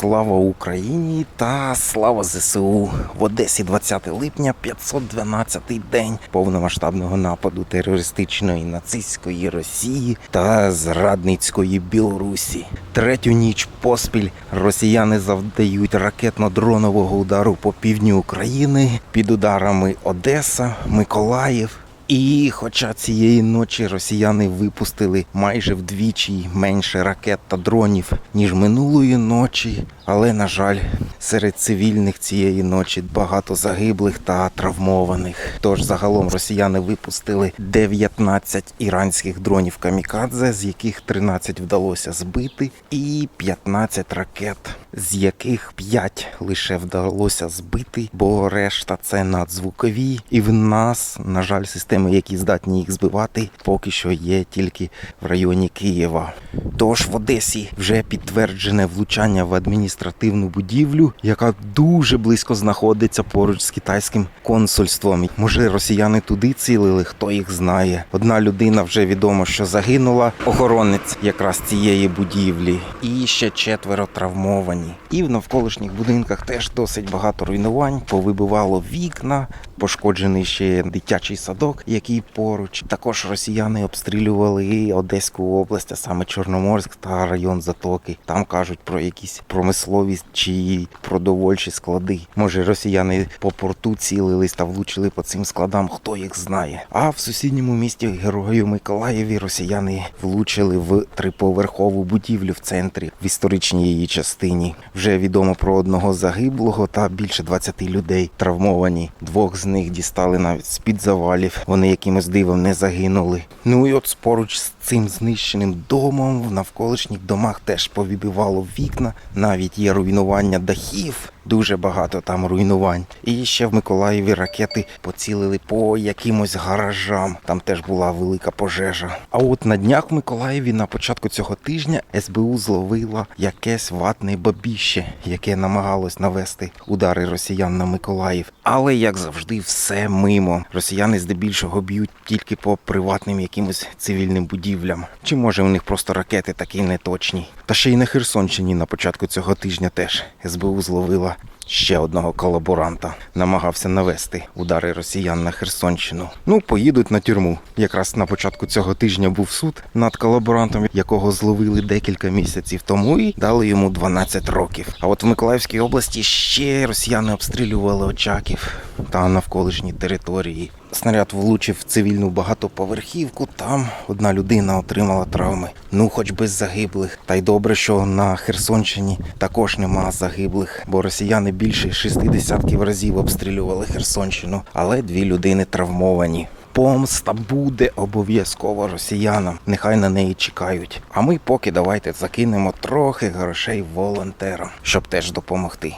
Слава Україні та слава ЗСУ в Одесі 20 липня, 512-й день повномасштабного нападу терористичної нацистської Росії та зрадницької Білорусі. Третю ніч поспіль росіяни завдають ракетно-дронового удару по півдню України під ударами Одеса, Миколаїв. І хоча цієї ночі росіяни випустили майже вдвічі менше ракет та дронів, ніж минулої ночі, але, на жаль, серед цивільних цієї ночі багато загиблих та травмованих. Тож загалом росіяни випустили 19 іранських дронів камікадзе, з яких 13 вдалося збити, і 15 ракет, з яких 5 лише вдалося збити, бо решта це надзвукові. І в нас, на жаль, системи, які здатні їх збивати, поки що є тільки в районі Києва. Тож в Одесі вже підтверджене влучання в адміністративну будівлю, яка дуже близько знаходиться поруч з китайським консульством. Може, росіяни туди цілили, хто їх знає. Одна людина вже відомо, що загинула, охоронець якраз цієї будівлі, і ще четверо травмовані. І в навколишніх будинках теж досить багато руйнувань. Повибивало вікна, пошкоджений ще дитячий садок, який поруч. Також росіяни обстрілювали Одеську область, а саме Чорноморськ та район Затоки. Там кажуть про якісь промислові чи продовольчі склади. Може, росіяни по порту цілились та влучили по цим складам, хто їх знає. А в сусідньому місті Герою Миколаєві росіяни влучили в триповерхову будівлю в центрі в історичній її частині. Вже відомо про одного загиблого та більше 20 людей травмовані. Двох з них дістали навіть з під завалів. Вони якимось дивом не загинули. Ну і от поруч з цим знищеним домом навколишніх домах теж повибивало вікна. Навіть є руйнування дахів. Дуже багато там руйнувань. І ще в Миколаєві ракети поцілили по якимось гаражам. Там теж була велика пожежа. А от на днях в Миколаєві на початку цього тижня СБУ зловила якесь ватне бабіще, яке намагалось навести удари росіян на Миколаїв. Але як завжди, все мимо. Росіяни здебільшого б'ють тільки по приватним якимось цивільним будівлям. Чи може у них просто ракети такі неточні? Та ще й на Херсонщині на початку цього тижня теж СБУ зловила ще одного колаборанта. Намагався навести удари росіян на Херсонщину. Ну, поїдуть на тюрму. Якраз на початку цього тижня був суд над колаборантом, якого зловили декілька місяців тому, і дали йому 12 років. А от в Миколаївській області ще росіяни обстрілювали Очаків та навколишні території. Снаряд влучив в цивільну багатоповерхівку. Там одна людина отримала травми. Ну, хоч без загиблих. Та й добре, що на Херсонщині також нема загиблих, бо росіяни більше 60 разів обстрілювали Херсонщину, але дві людини травмовані. Помста буде обов'язково росіянам. Нехай на неї чекають. А ми поки давайте закинемо трохи грошей волонтерам, щоб теж допомогти.